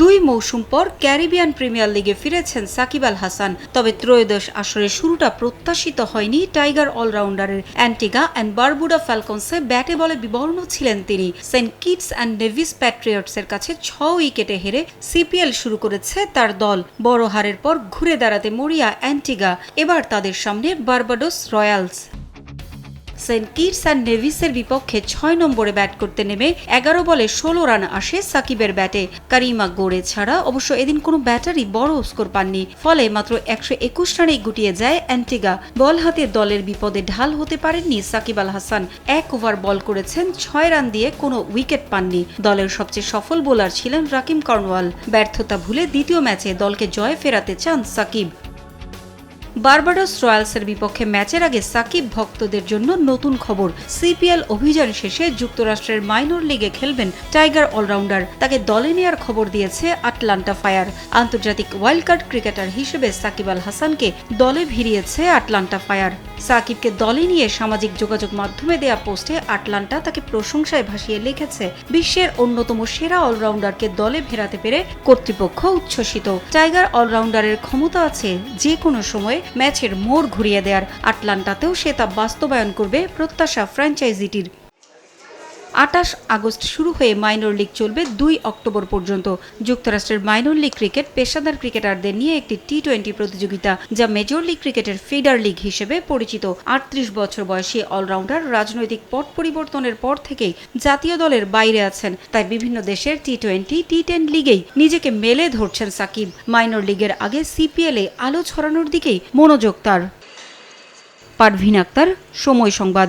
দুই মৌসুম পর ক্যারিবিয়ান প্রিমিয়ার লিগে ফিরেছেন সাকিব আল হাসান। তবে ত্রয়োদশ আসরের শুরুটা প্রত্যাশিত হয়নি টাইগার অলরাউন্ডারের। অ্যান্টিগা অ্যান্ড বারবুডা ফ্যালকনসে ব্যাটে বলে বিবর্ণ ছিলেন তিনি। সেন্ট কিটস অ্যান্ড নেভিস প্যাট্রিয়টসের কাছে ছ উইকেটে হেরে সিপিএল শুরু করেছে তার দল। বড় হারের পর ঘুরে দাঁড়াতে মরিয়া অ্যান্টিগা। এবার তাদের সামনে Barbados Royals. Saint Kitts and নেভিসের বিপক্ষে ছয় নম্বরে ব্যাট করতে নেমে এগারো বলে ষোলো রান আসে সাকিবের ব্যাটে। কারিমা গোড়ে ছাড়া অবশ্য এদিন কোনো ব্যাটারই বড় স্কোর পাননি। ফলে মাত্র একশো একুশ রানেই গুটিয়ে যায় অ্যান্টিগা। বল হাতে দলের বিপদে ঢাল হতে পারেননি সাকিব আল হাসান। এক ওভার বল করেছেন, ছয় রান দিয়ে কোনো উইকেট পাননি। দলের সবচেয়ে সফল বোলার ছিলেন রাকিম কর্নওয়াল। ব্যর্থতা ভুলে দ্বিতীয় ম্যাচে দলকে জয় ফেরাতে চান সাকিব। বার্বাডোস রয়্যালসের বিপক্ষে ম্যাচের আগে সাকিব ভক্তদের জন্য নতুন খবর। সিপিএল অভিযান শেষে যুক্তরাষ্ট্রের মাইনর লিগে খেলবেন টাইগার অলরাউন্ডার। তাকে দলে নেয়ার খবর দিয়েছে আটলান্টা ফায়ার। আন্তর্জাতিক ওয়াইল্ড কার্ড ক্রিকেটার হিসেবে সাকিব আল হাসানকে দলে ভিড়িয়েছে আটলান্টা ফায়ার। সাকিবকে দলে নিয়ে সামাজিক যোগাযোগ মাধ্যমে দেয়া পোস্টে আটলান্টা তাকে প্রশংসায় ভাসিয়ে লিখেছে, বিশ্বের অন্যতম সেরা অলরাউন্ডারকে দলে ফেরাতে পেরে কর্তৃপক্ষ উচ্ছ্বসিত। টাইগার অলরাউন্ডারের ক্ষমতা আছে যে কোনো সময়ে ম্যাচের মোড় ঘুরিয়ে দেয়ার। আটলান্টাতেও সে তা বাস্তবায়ন করবে প্রত্যাশা ফ্র্যাঞ্চাইজিটির। আটাশ আগস্ট শুরু হয়ে মাইনর লিগ চলবে দুই অক্টোবর পর্যন্ত। যুক্তরাষ্ট্রের মাইনর লিগ ক্রিকেট পেশাদার ক্রিকেটারদের নিয়ে একটি টি টোয়েন্টি প্রতিযোগিতা, যা মেজর লিগ ক্রিকেটের ফিডার লিগ হিসেবে পরিচিত। আটত্রিশ বছর বয়সী অলরাউন্ডার রাজনৈতিক পট পরিবর্তনের পর থেকেই জাতীয় দলের বাইরে আছেন। তাই বিভিন্ন দেশের টি টোয়েন্টি টি টেন লিগেই নিজেকে মেলে ধরছেন সাকিব। মাইনর লিগের আগে সিপিএলে আলো ছড়ানোর দিকেই মনোযোগ তার। পারভিন আক্তার, সময় সংবাদ।